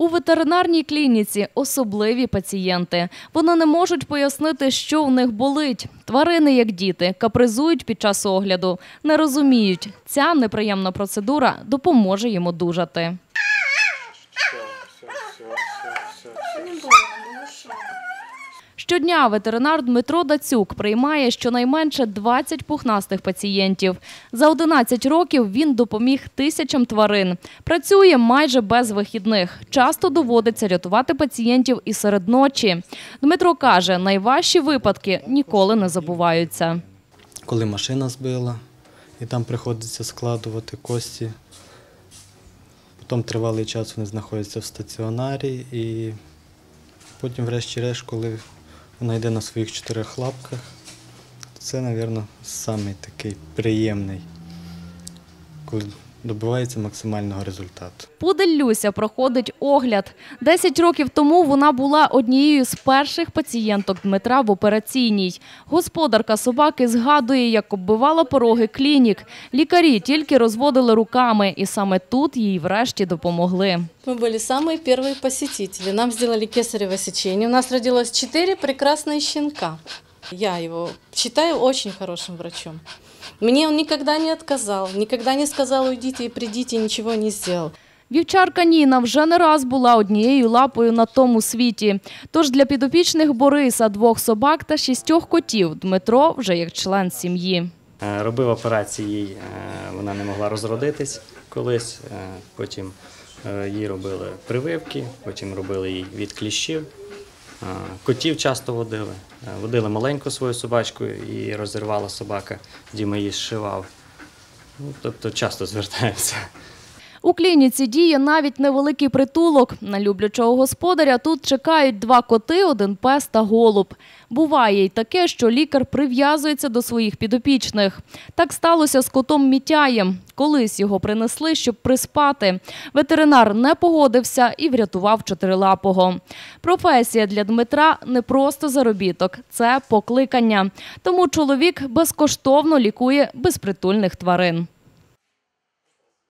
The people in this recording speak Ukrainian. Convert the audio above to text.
У ветеринарній клініці особливі пацієнти. Вони не можуть пояснити, що в них болить. Тварини, як діти, капризують під час огляду, не розуміють, ця неприємна процедура допоможе їм одужати. Щодня ветеринар Дмитро Дацюк приймає щонайменше 20 пухнастих пацієнтів. За 11 років він допоміг тисячам тварин. Працює майже без вихідних. Часто доводиться рятувати пацієнтів і серед ночі. Дмитро каже, найважчі випадки ніколи не забуваються. коли машина збила, і там приходиться складувати кості. Потім тривалий час вони знаходяться в стаціонарі, і потім, врешті-решт, коли вона йде на своїх чотирьох лапках, це, мабуть, самий такий приємний, коли добивається максимального результату. Пудель Люся проходить огляд. Десять років тому вона була однією з перших пацієнток Дмитра в операційній. Господарка собаки згадує, як оббивала пороги клінік. Лікарі тільки розводили руками, і саме тут їй врешті допомогли. Мы были самые первые посетители. Нам сделали кесарево сечение. У нас родилось четыре прекрасные щенка. Я его считаю очень хорошим врачом. Мне он никогда не отказал, никогда не сказал уйдите и придите, ничего не сделал. Вівчарка Ніна вже не раз була однією лапою на тому світі. Тож для підопічних Бориса, двох собак та шістьох котів Дмитро вже як член сім'ї. Е, Робив операції, е, вона не могла розродитись колись. е, Потім їй робили прививки, потім робили їй від кліщів. Котів часто водили. Е, Водили маленьку свою собачку і розірвала собака, Діма її зшивав. Ну, тобто часто звертаються. У клініці діє навіть невеликий притулок. На люблячого господаря тут чекають два коти, один пес та голуб. Буває й таке, що лікар прив'язується до своїх підопічних. Так сталося з котом Мітяєм. Колись його принесли, щоб приспати. Ветеринар не погодився і врятував чотирилапого. Професія для Дмитра не просто заробіток, це покликання. Тому чоловік безкоштовно лікує безпритульних тварин.